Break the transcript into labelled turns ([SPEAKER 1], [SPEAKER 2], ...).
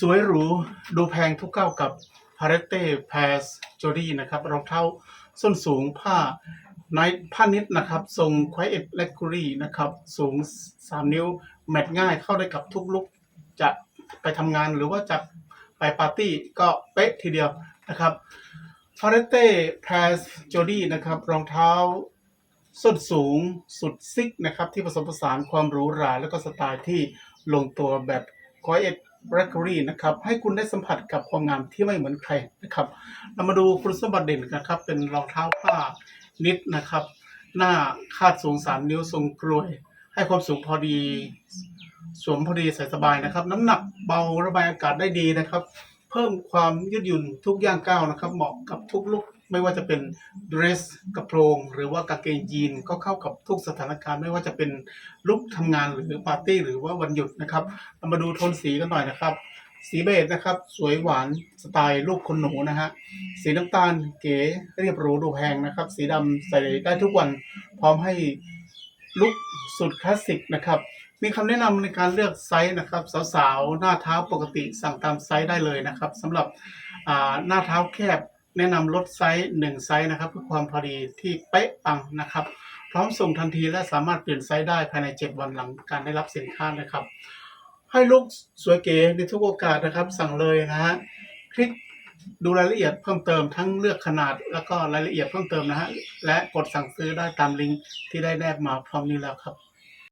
[SPEAKER 1] สวยหรู ดูแพงทุกเก้าวกับ p a r e t e p a s j o d y นะครับ รองเท้าส้นสูงผ้าไนผ้านิดนะครับ ทรง Quiet l e g u r y นะครับ สูง 3 นิ้ว แมทง่ายเข้าได้กับทุกลุก จะไปทำงานหรือว่าจะไปปาร์ตี้ก็เป๊ะทีเดียวนะครับ p a r e t e p a s j o d y นะครับ รองเท้าส้นสูงสุดซิกนะครับ ที่ผสมผสานความหรูหรา และก็สไตล์ที่ลงตัวแบบ Quiet r e c o r y นะครับให้คุณได้สัมผัสกับความงามที่ไม่เหมือนใครนะครับเรามาดูคุณสมบัติเด่นกันครับ เป็นรองเท้าผ้านิดนะครับ หน้าคาดสูง3นิ้วทรงกลวย ให้ความสูงพอดี สวมพอดีใส่สบายนะครับ น้ำหนักเบาระบายอากาศได้ดีนะครับ เพิ่มความยืดหยุ่นทุกย่างก้าวนะครับ เหมาะกับทุกลุค ไม่ว่าจะเป็นเดรสกระโปรง หรือว่ากางเกงยีนก็เข้ากับทุกสถานการณ์ ไม่ว่าจะเป็นลุคทำงานหรือปาร์ตี้หรือว่าวันหยุดนะครับเรามาดูโทนสีกันหน่อยนะครับ สีเบจนะครับ สวยหวานสไตล์ลูกคนหนูนะฮะสีน้ำตาลเก๋เรียบรูดูแพงนะครับ สีดำใส่ได้ทุกวันพร้อมให้ลุคสุดคลาสสิกนะครับมีคำแนะนำในการเลือกไซส์นะครับ สาวๆ หน้าเท้าปกติสั่งตามไซส์ได้เลยนะครับสำหรับอ่าหน้าเท้าแคบ แนะนำลดไซส์1ไซส์นะครับเพื่อความพอดีที่เป๊ะปังนะครับ พร้อมส่งทันทีและสามารถเปลี่ยนไซส์ได้ภายใน 7 วันหลังการได้รับสินค้านะครับ ให้ลุกสวยเก๋ในทุกโอกาสนะครับ สั่งเลยนะฮะคลิกดูรายละเอียดเพิ่มเติมทั้งเลือกขนาด แล้วก็รายละเอียดเพิ่มเติมนะฮะและกดสั่งซื้อได้ตามลิงก์ที่ได้แนบมาพร้อมนี้แล้วครับ